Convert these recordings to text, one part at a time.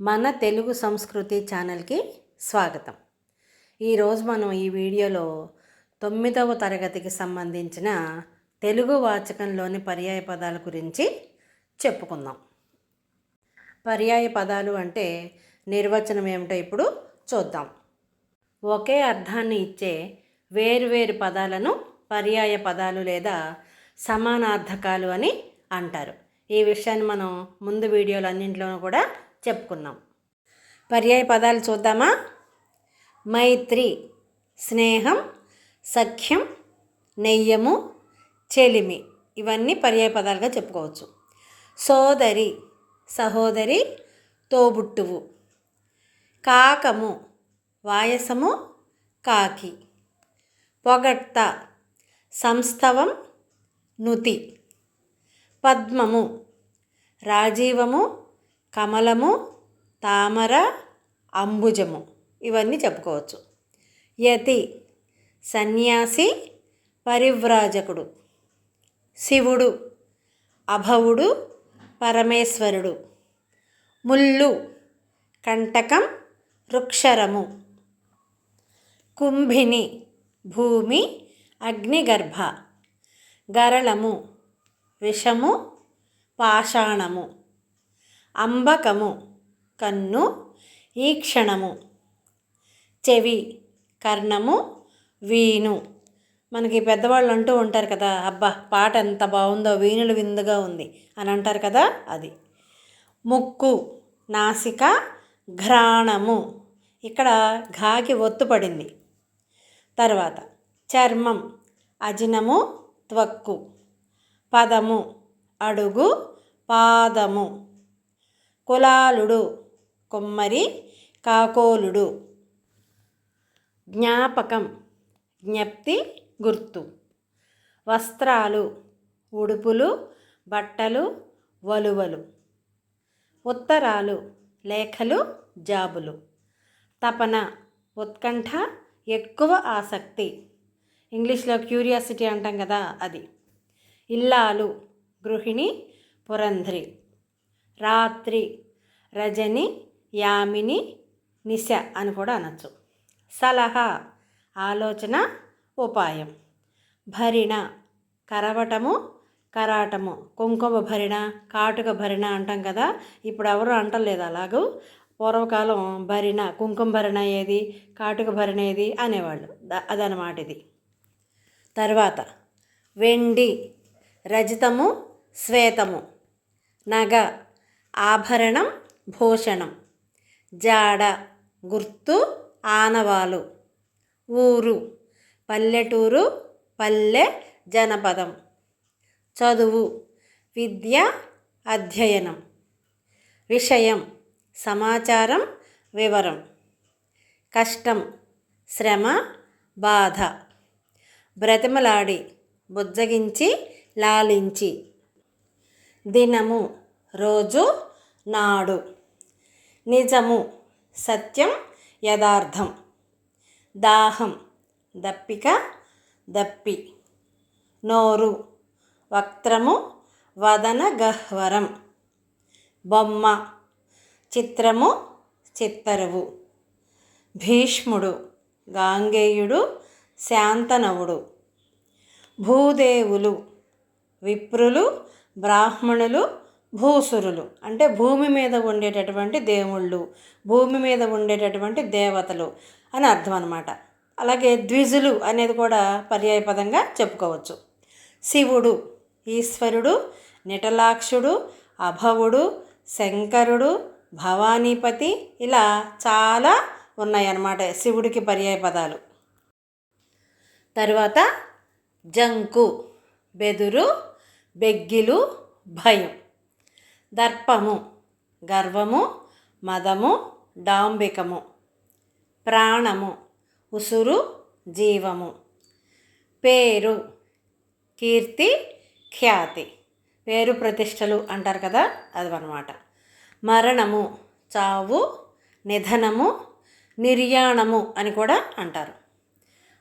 మన తెలుగు సంస్కృతి ఛానల్కి స్వాగతం. ఈరోజు మనం ఈ వీడియోలో తొమ్మిదవ తరగతికి సంబంధించిన తెలుగు వాచకంలోని పర్యాయ పదాల గురించి చెప్పుకుందాం. పర్యాయ పదాలు అంటే నిర్వచనం ఏమిటో ఇప్పుడు చూద్దాం. ఒకే అర్థాన్ని ఇచ్చే వేరువేరు పదాలను పర్యాయ పదాలు లేదా సమానార్థకాలు అని అంటారు. ఈ విషయాన్ని మనం ముందు వీడియోలు అన్నింటిలోనూ కూడా చెప్పుకున్నాం. పర్యాయ పదాలు చూద్దామా? మైత్రి స్నేహం సఖ్యం నెయ్యము చెలిమి ఇవన్నీ పర్యాయ పదాలుగా చెప్పుకోవచ్చు. సోదరి సహోదరి తోబుట్టువు కాకము వాయసము కాకి పొగట్ట సంస్థవం నుతి పద్మము రాజీవము కమలము తామర అంబుజము. ఇవన్నీ చెప్పుకోవచ్చు. యతి సన్యాసి పరివ్రాజకుడు. శివుడు అభవుడు పరమేశ్వరుడు. ముల్లు కంటకం వృక్షరము. కుంభిని భూమి అగ్నిగర్భ. గరళము విషము పాషాణము. అంబకము కన్ను ఈక్షణము చెవి కర్ణము వీణు. మనకి పెద్దవాళ్ళు అంటూ ఉంటారు కదా అబ్బా పాట ఎంత బాగుందో వీణులు విందుగా ఉంది అని అంటారు కదా అది. ముక్కు నాసిక ఘ్రాణము. ఇక్కడ ఘాకి ఒత్తు పడింది. తర్వాత చర్మం అజినము త్వక్కు. పదము అడుగు పాదము. కులాలుడు కొమ్మరి కాకోలుడు. జ్ఞాపకం జ్ఞప్తి గుర్తు. వస్త్రాలు ఉడుపులు బట్టలు వలువలు. ఉత్తరాలు లేఖలు జాబులు. తపన ఉత్కంఠ ఎక్కువ ఆసక్తి. ఇంగ్లీష్లో క్యూరియాసిటీ అంటాం కదా అది. ఇల్లాలు గృహిణి పురంధ్రి. రాత్రి రజని యామిని నిశ అని కూడా అనొచ్చు. సలహా ఆలోచన ఉపాయం. భరిణ కరవటము కరాటము. కుంకుమ భరిణ కాటుక భరిణ అంటాం కదా ఇప్పుడు ఎవరు అంటలేదు అలాగూ. పూర్వకాలం భరిణ కుంకుమ భరిణ ఏది కాటుక భరిణ ఏది అనేవాళ్ళు. అదనమాట ఇది. తర్వాత వెండి రజితము శ్వేతము నగ ఆభరణం భూషణం. జాడ గుర్తు ఆనవాలు. ఊరు పల్లెటూరు పల్లె జనపదం. చదువు విద్య అధ్యయనం. విషయం సమాచారం వివరం. కష్టం శ్రమ బాధ. బ్రతిమలాడి బుజ్జగించి లాలించి. దినము రోజు నాడు. నిజము సత్యం యథార్థం. దాహం దప్పిక దప్పి. నోరు వక్త్రము వదన గహ్వరం. బొమ్మ చిత్రము చిత్తరువు. భీష్ముడు గాంగేయుడు శాంతనవుడు. భూదేవులు విప్రులు బ్రాహ్మణులు భూసురులు. అంటే భూమి మీద ఉండేటటువంటి దేవుళ్ళు భూమి మీద ఉండేటటువంటి దేవతలు అని అర్థం అనమాట అలాగే ద్విజులు అనేది కూడా పర్యాయపదంగా చెప్పుకోవచ్చు. శివుడు ఈశ్వరుడు నిటలాక్షుడు అభవుడు శంకరుడు భవానీపతి ఇలా చాలా ఉన్నాయన్నమాట శివుడికి పర్యాయ పదాలు. తర్వాత జంకు బెదురు బెగ్గిలు భయం. దర్పము గర్వము మదము డాంబికము ప్రాణము ఉసురు జీవము. పేరు కీర్తి ఖ్యాతి. పేరు ప్రతిష్టలు అంటారు కదా అది అనమాట మరణము చావు నిధనము నిర్యాణము అని కూడా అంటారు.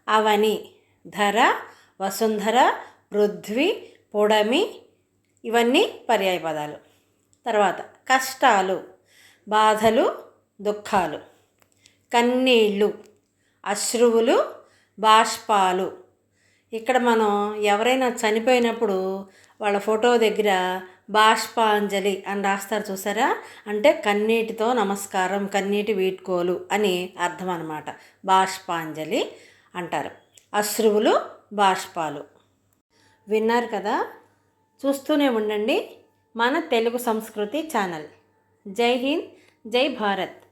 అవని ధర వసుంధర పృథ్వీ పొడమి ఇవన్నీ పర్యాయ పదాలు. తర్వాత కష్టాలు బాధలు దుఃఖాలు. కన్నీళ్ళు అశ్రువులు బాష్పాలు. ఇక్కడ మనం ఎవరైనా చనిపోయినప్పుడు వాళ్ళ ఫోటో దగ్గర బాష్పాంజలి అని రాస్తారు చూసారా? అంటే కన్నీటితో నమస్కారం కన్నీటి వీడ్కోలు అని అర్థం అనమాట బాష్పాంజలి అంటారు. అశ్రువులు బాష్పాలు. విన్నారు కదా? చూస్తూనే ఉండండి. మన తెలుగు సంస్కృతి ఛానల్. జై హింద్ జై భారత్.